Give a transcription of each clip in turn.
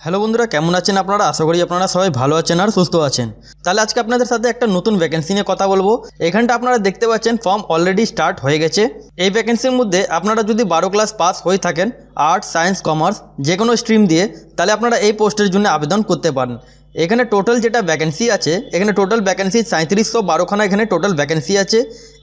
Hello বন্ধুরা, কেমন আছেন আপনারা? আশা করি আপনারা সবাই ভালো আছেন আর সুস্থ আছেন। তাহলে আজকে আপনাদের সাথে একটা নতুন ভ্যাকেন্সি নিয়ে কথা বলব। এখানটা আপনারা দেখতে পাচ্ছেন ফর্ম অলরেডি স্টার্ট হয়ে গেছে। এই ভ্যাকেন্সির মধ্যে আপনারা যদি বারো ক্লাস পাস হয়ে থাকেন আর্টস সায়েন্স কমার্স যে কোনো স্ট্রিম দিয়ে, তাহলে আপনারা এই পোস্টের জন্য আবেদন করতে পারেন। এখানে টোটাল যেটা ভ্যাকেন্সি আছে, এখানে টোটাল ভ্যাকেন্সি সাঁত্রিশশো বারোখানা এখানে টোটাল ভ্যাকেন্সি আছে।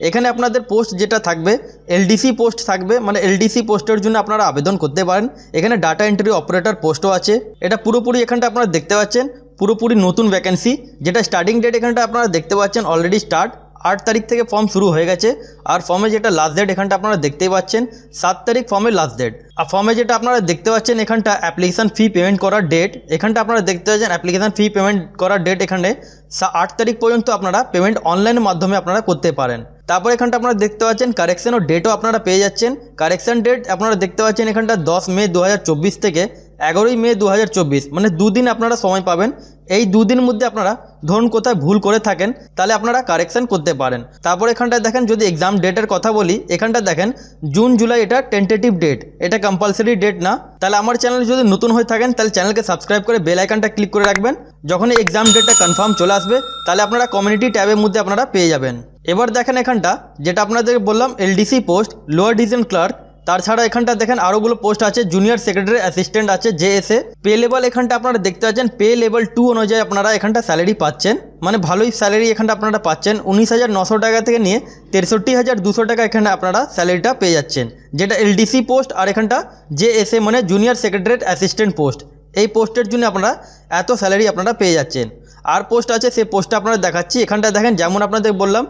এখানে আপনাদের পোস্ট যেটা থাকবে এলডিসি পোস্ট থাকবে মানে এলডিসি পোস্টের জন্য আপনারা আবেদন করতে পারেন। এখানে ডাটা এন্ট্রি অপারেটর পোস্টও আছে। এটা পুরোপুরি এখানটা আপনারা দেখতে পাচ্ছেন, পুরোপুরি নতুন ভ্যাকেন্সি যেটা স্টার্টিং ডেট এখানটা আপনারা দেখতে পাচ্ছেন অলরেডি স্টার্ট আট তারিখ থেকে ফর্ম শুরু হয়ে গেছে। আর ফর্মে যেটা লাস্ট ডেট এখানটা আপনারা দেখতেই পাচ্ছেন, সাত তারিখ ফর্মের লাস্ট ডেট আর ফর্মে যেটা আপনারা দেখতে পাচ্ছেন এখানটা অ্যাপ্লিকেশান ফি পেমেন্ট করার ডেট এখানটা আপনারা দেখতে পাচ্ছেন অ্যাপ্লিকেশান ফি পেমেন্ট করার ডেট এখানে আট তারিখ পর্যন্ত আপনারা পেমেন্ট অনলাইনের মাধ্যমে আপনারা করতে পারেন। তারপর এখানটা আপনারা দেখতে পাচ্ছেন কারেকশন ও ডেটও আপনারা পেয়ে যাচ্ছেন। কারেকশন ডেট আপনারা দেখতে পাচ্ছেন এখানটা দশ মে দু হাজার চব্বিশ থেকে এগারোই মে দু হাজার চব্বিশ মানে দুদিন আপনারা সময় পাবেন। এই দুদিন মধ্যে আপনারা ধরুন কোথায় ভুল করে থাকেন, তাহলে আপনারা কারেকশন করতে পারেন। তারপর এখানটায় দেখেন যদি এক্সাম ডেটের কথা বলি, এখানটা দেখেন জুন জুলাই এটা টেন্টেটিভ ডেট এটা কম্পালসারি ডেট না। তাহলে আমার চ্যানেল যদি নতুন হয়ে থাকেন, তাহলে চ্যানেলকে সাবস্ক্রাইব করে বেল আইকনটা ক্লিক করে রাখবেন। যখন এক্সাম ডেটটা কনফার্ম চলে আসবে, তাহলে আপনারা কমিউনিটি ট্যাবের মধ্যে আপনারা পেয়ে যাবেন। এবার দেখেন এখানটা, যেটা আপনাদের বললাম, LDC post, lower division clerk. তাছাড়া এখানটা দেখেন আরোগুলো পোস্ট আছে, জুনিয়র সেক্রেটারি অ্যাসিস্ট্যান্ট আছে, জেএসএ। পে লেভেল এখানটা আপনারা দেখতে পাচ্ছেন, পে লেভেল টু অনুযায়ী আপনারা এখানটা স্যালারি পাচ্ছেন। মানে ভালোই স্যালারি এখানটা আপনারা পাচ্ছেন, উনিশ হাজার নশো টাকা থেকে নিয়ে তেষট্টি হাজার দুশো টাকা এখানে আপনারা স্যালারিটা পেয়ে যাচ্ছেন। যেটা এলডিসি পোস্ট আর এখানটা জে জেএসএ মানে জুনিয়র সেক্রেটারি অ্যাসিস্ট্যান্ট পোস্ট। এই পোস্টের জন্য আপনারা এত স্যালারি আপনারা পেয়ে যাচ্ছেন। আর পোস্ট আছে সেই পোস্টটা আপনারা দেখাচ্ছি। এখানটা দেখেন, যেমন আপনাদের বললাম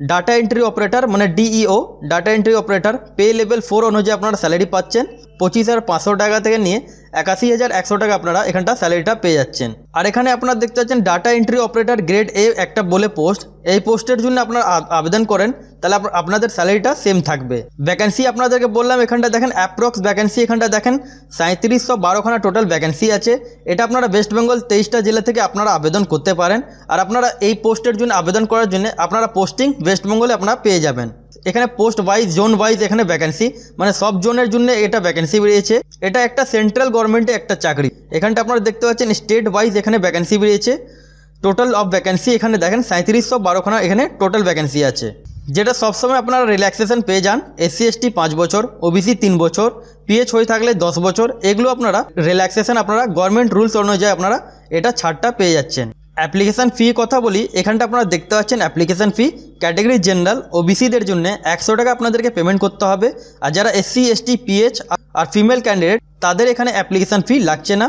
ডাটা এন্ট্রি অপারেটর মানে DEO data entry operator pay level four অনুযায়ী আপনারা স্যালারি পাচ্ছেন। পঁচিশ হাজার পাঁচশো টাকা থেকে নিয়ে একাশি হাজার একশো টাকা আপনারা এখানটা স্যালারিটা পেয়ে যাচ্ছেন। আর এখানে আপনারা দেখতে পাচ্ছেন data entry operator grade A একটা বলে পোস্ট এই পোস্টের জন্য আপনারা আবেদন করেন, তাহলে আপ- আপনাদের স্যালারিটা সেম থাকবে। ভ্যাকেন্সি আপনাদেরকে বললাম, এখানটা দেখেন অ্যাপ্রক্স ভ্যাকেন্সি এখানটা দেখেন সাঁত্রিশশো বারোখানা টোটাল ভ্যাকেন্সি আছে। এটা আপনারা ওয়েস্ট বেঙ্গল তেইশটা জেলা থেকে আপনারা আবেদন করতে পারেন। আর আপনারা এই পোস্টের জন্য আবেদন করার জন্য আপনারা পোস্টিং ওয়েস্ট বেঙ্গলে আপনারা পেয়ে যাবেন। এখানে পোস্ট ওয়াইজ জোন ওয়াইজ এখানে ভ্যাকেন্সি মানে সব জোনের জন্য এটা ভ্যাকেন্সি বেরিয়েছে। এটা একটা সেন্ট্রাল গভর্নমেন্টের একটা চাকরি। এখানটা আপনারা দেখতে পাচ্ছেন স্টেট ওয়াইজ এখানে ভ্যাকেন্সি বেরিয়েছে। টোটাল অফ ভ্যাকেন্সি এখানে দেখেন সাঁত্রিশশো বারোখানা এখানে টোটাল ভ্যাকেন্সি আছে। যেটা সবসময় আপনারা রিল্যাক্সেশন পেয়ে যান এসসি এসটি পাঁচ বছর ওবিসি তিন বছর পিএইচ হয়ে থাকলে দশ বছর, এগুলো আপনারা রিল্যাক্সেশন আপনারা গভর্নমেন্ট রুলস অনুযায়ী আপনারা এটা ছাড়টা পেয়ে যাচ্ছেন। অ্যাপ্লিকেশান ফি কথা বলি, এখানটা আপনারা দেখতে পাচ্ছেন অ্যাপ্লিকেশান ফি ক্যাটাগরি জেনারেল ওবিসিদের জন্য একশো টাকা আপনাদেরকে পেমেন্ট করতে হবে। আর যারা এসসি এসটি পিএইচ আর ফিমেল ক্যান্ডিডেট তাদের এখানে অ্যাপ্লিকেশান ফি লাগছে না।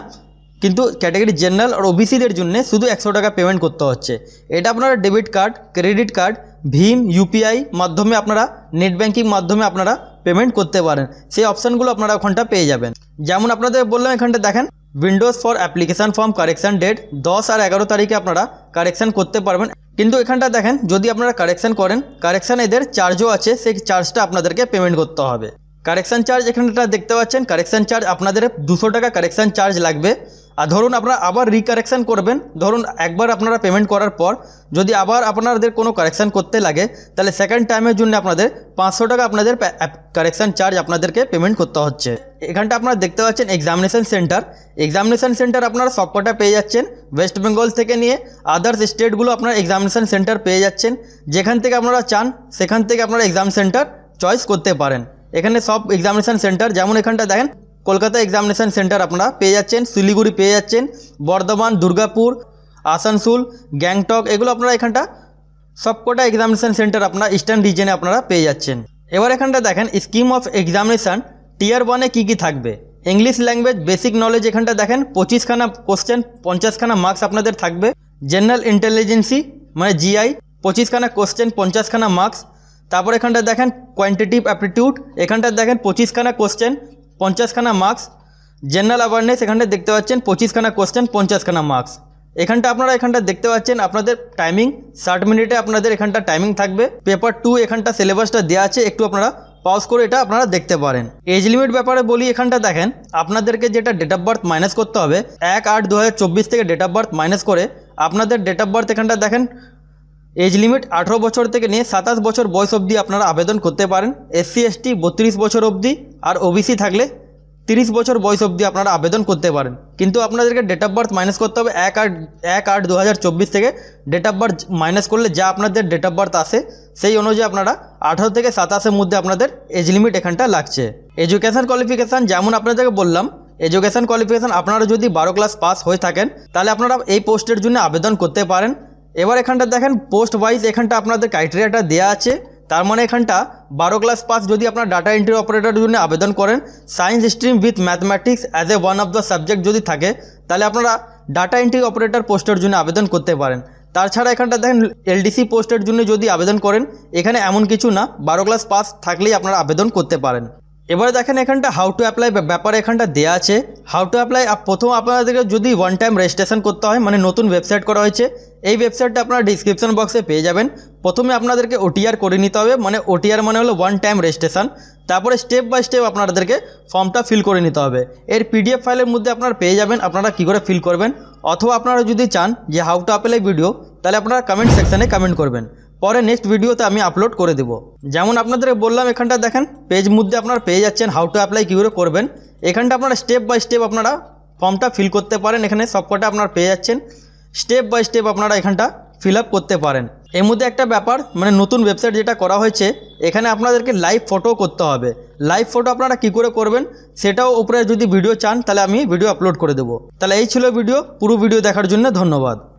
কিন্তু ক্যাটাগরি জেনারেল আর ওবিসিদের জন্য শুধু একশো টাকা পেমেন্ট করতে হচ্ছে। এটা আপনারা ডেবিট কার্ড ক্রেডিট কার্ড ভীম ইউপিআই মাধ্যমে আপনারা নেট ব্যাঙ্কিং মাধ্যমে আপনারা পেমেন্ট করতে পারেন। সেই অপশানগুলো আপনারা ওখানটা পেয়ে যাবেন। যেমন আপনাদের বললাম এখানটা দেখেন windows for application form correction date দশ আর এগারো তারিখে আপনারা কারেকশান করতে পারবেন। কিন্তু এখানটা দেখেন, যদি আপনারা কারেকশান করেন কারেকশান এদের চার্জও আছে, সেই চার্জটা আপনাদেরকে পেমেন্ট করতে হবে। কারেকশান চার্জ এখানটা দেখতে পাচ্ছেন কারেকশান চার্জ আপনাদের দুশো টাকা কারেকশান চার্জ লাগবে। আর ধরুন আপনারা আবার রিকারেকশান করবেন, ধরুন একবার আপনারা পেমেন্ট করার পর যদি আবার আপনাদের কোনো কারেকশান করতে লাগে, তাহলে সেকেন্ড টাইমের জন্য আপনাদের পাঁচশো টাকা আপনাদের কারেকশান চার্জ আপনাদেরকে পেমেন্ট করতে হচ্ছে। এখানটা আপনারা দেখতে পাচ্ছেন এক্সামিনেশন সেন্টার এক্সামিনেশন সেন্টার আপনারা সবকটা পেয়ে যাচ্ছেন। ওয়েস্ট বেঙ্গল থেকে নিয়ে আদার্স স্টেটগুলো আপনারা এক্সামিনেশন সেন্টার পেয়ে যাচ্ছেন। যেখান থেকে আপনারা চান, সেখান থেকে আপনারা এক্সাম সেন্টার চয়েস করতে পারেন। এখানে সব এক্সামিনেশন সেন্টার যেমন এখানটা দেখেন কলকাতা এক্সামিনেশন সেন্টার আপনারা পেয়ে যাচ্ছেন, শিলিগুড়ি পেয়ে যাচ্ছেন, বর্ধমান, দুর্গাপুর, আসানসোল, গ্যাংটক, এগুলো আপনারা এখানটা সবকটা এক্সামিনেশন সেন্টার আপনারা ইস্টার্ন রিজনে আপনারা পেয়ে যাচ্ছেন। এবার এখানটা দেখেন স্কিম অফ এক্সামিনেশান টিয়ার ওয়ানে কী কী থাকবে? ইংলিশ ল্যাঙ্গুয়েজ বেসিক নলেজ এখানটা দেখেন, পঁচিশখানা কোশ্চেন পঞ্চাশখানা মার্কস আপনাদের থাকবে। জেনারেল ইন্টেলিজেন্সি মানে জিআই পঁচিশখানা কোশ্চেন পঞ্চাশখানা মার্কস তারপর এখানটা দেখেন কোয়ান্টিটিভ অ্যাপটিটিউড এখানটা দেখেন, পঁচিশখানা কোশ্চেন পঞ্চাশখানা মার্কস জেনারেল অ্যাওয়ারনেস এখানটা দেখতে পাচ্ছেন, পঁচিশখানা কোশ্চেন পঞ্চাশখানা মার্কস এখানটা আপনারা এখানটা দেখতে পাচ্ছেন, আপনাদের টাইমিং ষাট মিনিটে আপনাদের এখানটা টাইমিং থাকবে। পেপার টু এখানটা সিলেবাসটা দেওয়া আছে, একটু আপনারা পজ করে এটা আপনারা দেখতে পারেন। এজ লিমিট ব্যাপারে বলি এখানটা দেখেন, আপনাদেরকে যেটা ডেট অফ বার্থ মাইনাস করতে হবে, এক আট দু থেকে ডেট অফ বার্থ মাইনাস করে, আপনাদের ডেট অফ বার্থ এখানটা দেখেন এজ লিমিট আঠেরো বছর থেকে নিয়ে সাতাশ বছর বয়স অবধি আপনারা আবেদন করতে পারেন। এসসি এসটি বত্রিশ বছর অবধি আর ওবিসি থাকলে তিরিশ বছর বয়স অবধি আপনারা আবেদন করতে পারেন। কিন্তু আপনাদেরকে ডেট অফ বার্থ মাইনাস করতে হবে এক আট এক আট দু থেকে ডেট অফ বার্থ মাইনাস করলে যা আপনাদের ডেট অফ বার্থ আসে সেই অনুযায়ী আপনারা আঠারো থেকে সাতাশের মধ্যে আপনাদের এজ লিমিট এখানটা লাগছে। এডুকেশান কোয়ালিফিকেশান যেমন আপনাদেরকে বললাম এডুকেশান কোয়ালিফিকেশান আপনারা যদি বারো ক্লাস পাস হয়ে থাকেন, তাহলে আপনারা এই পোস্টের জন্য আবেদন করতে পারেন। এবার এখানটা দেখেন পোস্ট ওয়াইজ এখানটা আপনাদের ক্রাইটেরিয়াটা দেওয়া আছে। তার মানে এখানটা বারো ক্লাস পাস যদি আপনার ডাটা এন্ট্রি অপারেটরের জন্য আবেদন করেন science stream with mathematics as a one of the subject যদি থাকে, তাহলে আপনারা ডাটা এন্ট্রি অপারেটর পোস্টের জন্য আবেদন করতে পারেন। তাছাড়া এখানটা দেখেন এলডিসি পোস্টের জন্য যদি আবেদন করেন, এখানে এমন কিছু না, বারো ক্লাস পাস থাকলেই আপনারা আবেদন করতে পারেন। এবারে দেখেন এখানটা হাউ টু অ্যাপ্লাই ব্যাপারে এখানটা দেওয়া আছে। হাউ টু অ্যাপ্লাই প্রথম আপনাদেরকে যদি ওয়ান টাইম রেজিস্ট্রেশন করতে হয় মানে নতুন ওয়েবসাইট করা হয়েছে, এই ওয়েবসাইটটা আপনারা ডিসক্রিপশন বক্সে পেয়ে যাবেন। প্রথমে আপনাদেরকে ওটিআর করে নিতে হবে মানে ওটিআর মানে হলো ওয়ান টাইম রেজিস্ট্রেশন তারপরে স্টেপ বাই স্টেপ আপনাদেরকে ফর্মটা ফিল করে নিতে হবে। এর পিডিএফ ফাইলের মধ্যে আপনারা পেয়ে যাবেন, আপনারা কী করে ফিল করবেন, অথবা আপনারা যদি চান যে হাউ টু অ্যাপ্লাই ভিডিও তাহলে আপনারা কমেন্ট সেকশানে কমেন্ট করবেন। পরে নেক্সট ভিডিওতে আমি আপলোড করে দেবো। যেমন আপনাদের বললাম, এখানটা দেখেন পেজ মধ্যে আপনারা পেয়ে যাচ্ছেন হাউ টু অ্যাপ্লাই কী করে করবেন। এখানটা আপনারা স্টেপ বাই স্টেপ আপনারা ফর্মটা ফিল করতে পারেন, এখানে সবকটা আপনারা পেয়ে যাচ্ছেন। স্টেপ বাই স্টেপ আপনারা এখানটা ফিল করতে পারেন। এর মধ্যে একটা ব্যাপার মানে নতুন ওয়েবসাইট যেটা করা হয়েছে, এখানে আপনাদেরকে লাইভ ফটো করতে হবে। লাইভ ফটো আপনারা কি করে করবেন, সেটাও উপরে যদি ভিডিও চান, তাহলে আমি ভিডিও আপলোড করে দেবো। তাহলে এই ছিল ভিডিও পুরো ভিডিও দেখার জন্য ধন্যবাদ।